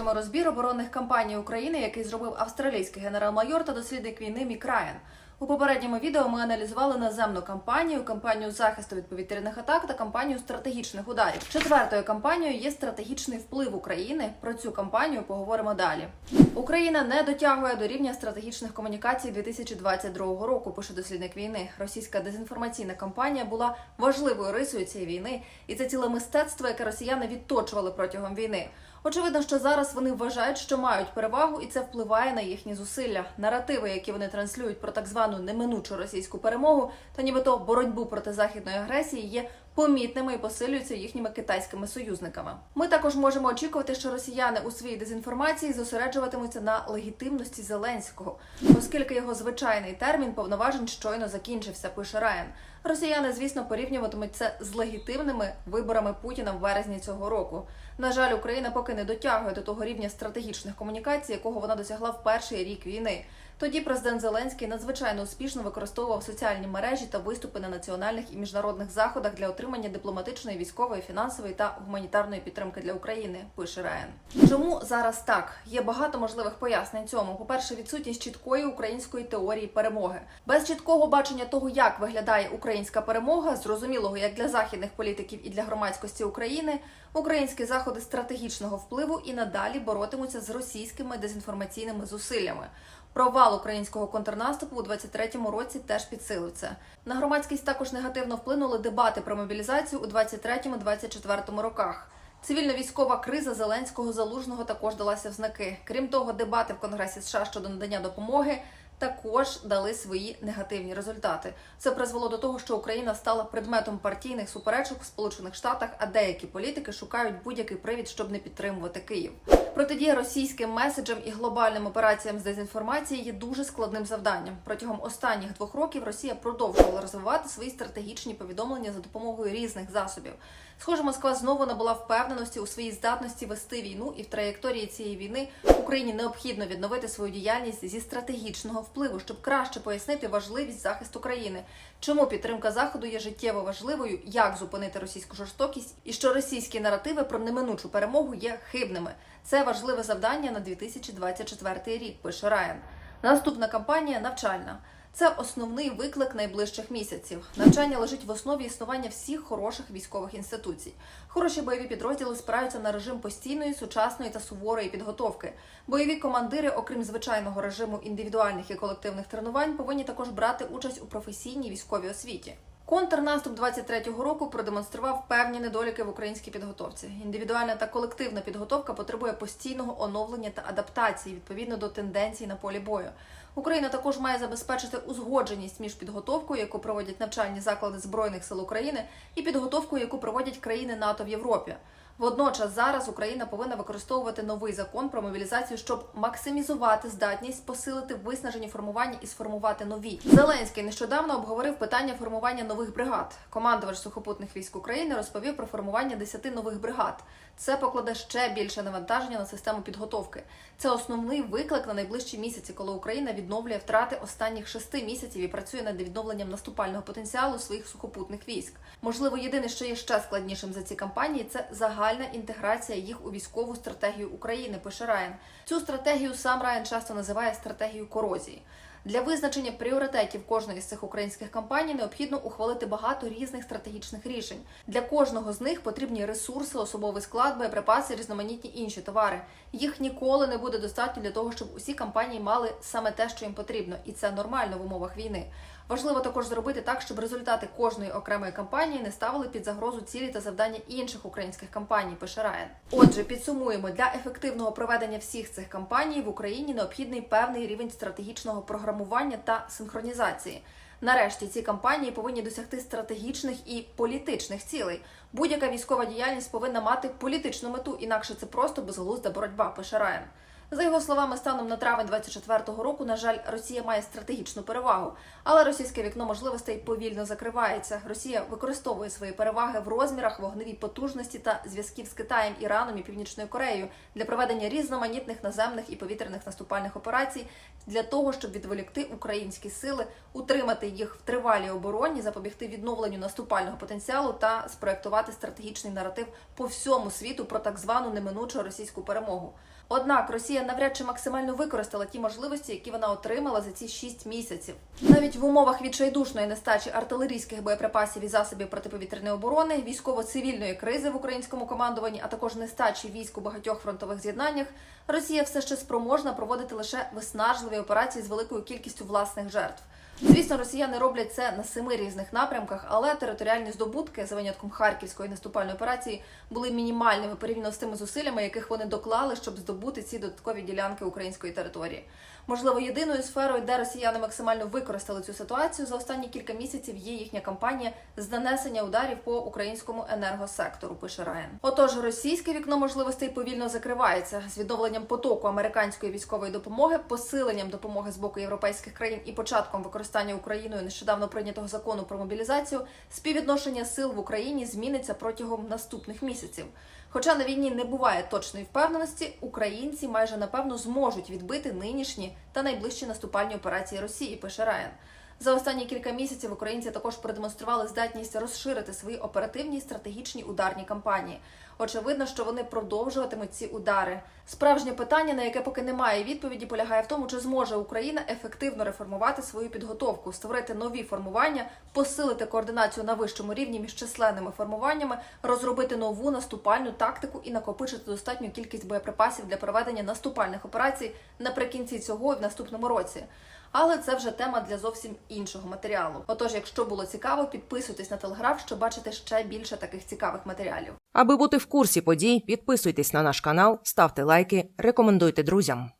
Продовжуємо розбір оборонних кампаній України, який зробив австралійський генерал-майор та дослідник війни Мік Райан. У попередньому відео ми аналізували наземну кампанію, кампанію захисту від повітряних атак та кампанію стратегічних ударів. Четвертою кампанією є стратегічний вплив України. Про цю кампанію поговоримо далі. Україна не дотягує до рівня стратегічних комунікацій 2022 року. Пише дослідник війни. Російська дезінформаційна кампанія була важливою рисою цієї війни, і це ціле мистецтво, яке росіяни відточували протягом війни. Очевидно, що зараз вони вважають, що мають перевагу, і це впливає на їхні зусилля. Наративи, які вони транслюють про так звану неминучу російську перемогу та нібито боротьбу проти західної агресії, є помітними і посилюються їхніми китайськими союзниками. Ми також можемо очікувати, що росіяни у своїй дезінформації зосереджуватимуться на легітимності Зеленського, оскільки його звичайний термін повноважень щойно закінчився. Пише Райан. Росіяни, звісно, порівнюватимуть це з легітимними виборами Путіна в березні цього року. На жаль, Україна поки не дотягує до того рівня стратегічних комунікацій, якого вона досягла в перший рік війни. Тоді президент Зеленський надзвичайно успішно використовував соціальні мережі та виступи на національних і міжнародних заходах для отримання дипломатичної, військової, фінансової та гуманітарної підтримки для України. Пише Райан. Чому зараз так? Є багато можливих пояснень цьому. По перше, відсутність чіткої української теорії перемоги, без чіткого бачення того, як виглядає українська перемога, зрозумілого як для західних політиків і для громадськості України. Українські заходи стратегічного впливу і надалі боротимуться з російськими дезінформаційними зусиллями. Провал українського контрнаступу у 23-му році теж підсилив це. На громадськість також негативно вплинули дебати про мобілізацію у 23-24 роках. Цивільно-військова криза Зеленського залужного також далася в знаки. Крім того, дебати в Конгресі США щодо надання допомоги також дали свої негативні результати. Це призвело до того, що Україна стала предметом партійних суперечок в Сполучених Штатах, а деякі політики шукають будь-який привід, щоб не підтримувати Київ. Протидія російським меседжам і глобальним операціям з дезінформації є дуже складним завданням. Протягом останніх двох років Росія продовжувала розвивати свої стратегічні повідомлення за допомогою різних засобів. Схоже, Москва знову набула впевненості у своїй здатності вести війну, і в траєкторії цієї війни Україні необхідно відновити свою діяльність зі стратегічного впливу, щоб краще пояснити важливість захисту країни, чому підтримка заходу є життєво важливою, як зупинити російську жорстокість, і що російські наративи про неминучу перемогу є хибними. Це важливе завдання на 2024 рік. Пише Райан. Наступна кампанія навчальна. Це основний виклик найближчих місяців. Навчання лежить в основі існування всіх хороших військових інституцій. Хороші бойові підрозділи спираються на режим постійної, сучасної та суворої підготовки. Бойові командири, окрім звичайного режиму індивідуальних і колективних тренувань, повинні також брати участь у професійній військовій освіті. Контрнаступ 23-го року продемонстрував певні недоліки в українській підготовці. Індивідуальна та колективна підготовка потребує постійного оновлення та адаптації відповідно до тенденцій на полі бою. Україна також має забезпечити узгодженість між підготовкою, яку проводять навчальні заклади збройних сил України, і підготовкою, яку проводять країни НАТО в Європі. Водночас зараз Україна повинна використовувати новий закон про мобілізацію, щоб максимізувати здатність посилити виснажені формування і сформувати нові. Зеленський нещодавно обговорив питання формування нових бригад. Командувач сухопутних військ України розповів про формування 10 нових бригад. Це покладе ще більше навантаження на систему підготовки. Це основний виклик на найближчі місяці, коли Україна відновлює втрати останніх шести місяців і працює над відновленням наступального потенціалу своїх сухопутних військ. Можливо, єдине, що є ще складнішим за ці кампанії, це загальна інтеграція їх у військову стратегію України. Пише Райан. Цю стратегію сам Райан часто називає стратегією корозії. Для визначення пріоритетів кожної з цих українських кампаній необхідно ухвалити багато різних стратегічних рішень. Для кожного з них потрібні ресурси, особовий склад, боєприпаси, різноманітні інші товари. Їх ніколи не буде достатньо для того, щоб усі кампанії мали саме те, що їм потрібно, і це нормально в умовах війни. Важливо також зробити так, щоб результати кожної окремої кампанії не ставили під загрозу цілі та завдання інших українських кампаній. Пише Райан. Отже, підсумуємо для ефективного проведення всіх цих кампаній в Україні необхідний певний рівень стратегічного програмування та синхронізації. Нарешті ці кампанії повинні досягти стратегічних і політичних цілей. Будь-яка військова діяльність повинна мати політичну мету, інакше це просто безглузда боротьба. Пише Райан. За його словами, станом на травень 24-го року, на жаль, Росія має стратегічну перевагу, але російське вікно можливостей повільно закривається. Росія використовує свої переваги в розмірах, вогневій потужності та зв'язків з Китаєм, Іраном і Північною Кореєю для проведення різноманітних наземних і повітряних наступальних операцій для того, щоб відволікти українські сили, утримати їх в тривалій обороні, запобігти відновленню наступального потенціалу та спроектувати стратегічний наратив по всьому світу про так звану неминучу російську перемогу. Однак Росія навряд чи максимально використала ті можливості, які вона отримала за ці шість місяців. Навіть в умовах відчайдушної нестачі артилерійських боєприпасів і засобів протиповітряної оборони, військово-цивільної кризи в українському командуванні, а також нестачі військ у багатьох фронтових з'єднаннях, Росія все ще спроможна проводити лише виснажливі операції з великою кількістю власних жертв. Звісно, росіяни роблять це на семи різних напрямках, але територіальні здобутки за винятком харківської наступальної операції були мінімальними порівняно з тими зусиллями, яких вони доклали, щоб здобути ці додаткові ділянки української території. Можливо, єдиною сферою, де росіяни максимально використали цю ситуацію за останні кілька місяців, є їхня кампанія з нанесення ударів по українському енергосектору. Пише Райан. Отож, російське вікно можливостей повільно закривається з відновленням потоку американської військової допомоги, посиленням допомоги з боку європейських країн і початком використання Україною нещодавно прийнятого закону про мобілізацію. Співвідношення сил в Україні зміниться протягом наступних місяців. Хоча на війні не буває точної впевненості, українці майже напевно зможуть відбити нинішні та найближчі наступальні операції Росії. Пише Райан. За останні кілька місяців українці також продемонстрували здатність розширити свої оперативні стратегічні ударні кампанії. Очевидно, що вони продовжуватимуть ці удари. Справжнє питання, на яке поки немає відповіді, полягає в тому, чи зможе Україна ефективно реформувати свою підготовку, створити нові формування, посилити координацію на вищому рівні між численними формуваннями, розробити нову наступальну тактику і накопичити достатню кількість боєприпасів для проведення наступальних операцій наприкінці цього і в наступному році. Але це вже тема для зовсім іншого матеріалу. Отож, якщо було цікаво, підписуйтесь на телеграф, щоб бачити ще більше таких цікавих матеріалів. Аби бути в курсі подій, підписуйтесь на наш канал, ставте лайки, рекомендуйте друзям.